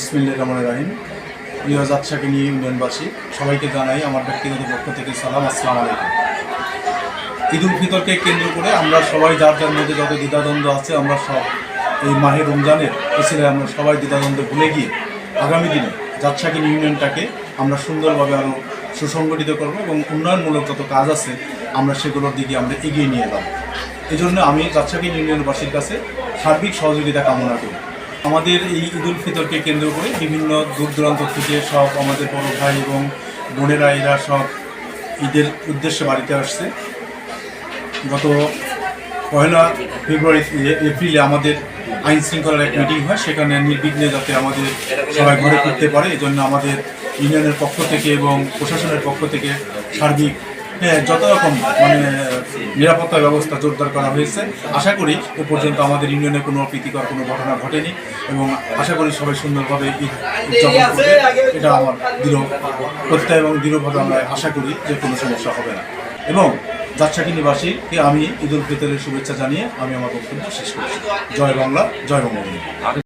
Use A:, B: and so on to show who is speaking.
A: বিসমিল্লা রহমান রাহিম। প্রিয় জাতসাকিনী ইউনিয়নবাসী, সবাইকে জানাই আমার ব্যক্তিগত পক্ষ থেকে সালাম, আসসালাম আলাইকুম। ঈদ উল ফিতরকে কেন্দ্র করে আমরা সবাই যার যার মধ্যে যত দ্বিধাদ্বন্দ্ব আছে, আমরা সব এই মাহে রমজানের এছাড়া আমরা সবাই দ্বিধাদ্বন্দ্ব ভুলে গিয়ে আগামী দিনে জাতসাকিনী ইউনিয়নটাকে আমরা সুন্দরভাবে আরও সুসংগঠিত করব এবং উন্নয়নমূলক যত কাজ আছে, আমরা সেগুলোর দিকে আমরা এগিয়ে নিয়ে যাব। এই জন্য আমি জাতসাকিনী ইউনিয়নবাসীর কাছে সার্বিক সহযোগিতা কামনা করি। আমাদের এই ঈদ উল ফিতরকে কেন্দ্র করে বিভিন্ন দূর দূরান্ত থেকে সব আমাদের বড় ভাই এবং বোনেরা এরা সব ঈদের উদ্দেশ্যে বাড়িতে আসছে। গত পয়লা ফেব্রুয়ারি এপ্রিলে আমাদের আইন শৃঙ্খলার এক মিটিং হয়। সেখানে নির্বিঘ্নে যাতে আমাদের সবাই ঘরে ফিরতে পারে এই জন্য আমাদের ইউনিয়নের পক্ষ থেকে এবং প্রশাসনের পক্ষ থেকে সার্বিক হ্যাঁ, যত রকম মানে নিরাপত্তা ব্যবস্থা জোরদার করা হয়েছে। আশা করি এ পর্যন্ত আমাদের ইউনিয়নে কোনো অপ্রীতিকর কোনো ঘটনা ঘটেনি এবং আশা করি সবাই সুন্দরভাবে ঈদ উদযাপন এটা আমার দৃঢ় প্রত্যয় এবং দৃঢ়ভাবে আমরা আশা করি যে কোনো সমস্যা হবে না। এবং যাত্রাকি নিবাসীকে আমি ঈদ উল ফিতরের শুভেচ্ছা জানিয়ে আমি আমার বক্তব্য শেষ করছি। জয় বাংলা, জয় বঙ্গবন্ধু।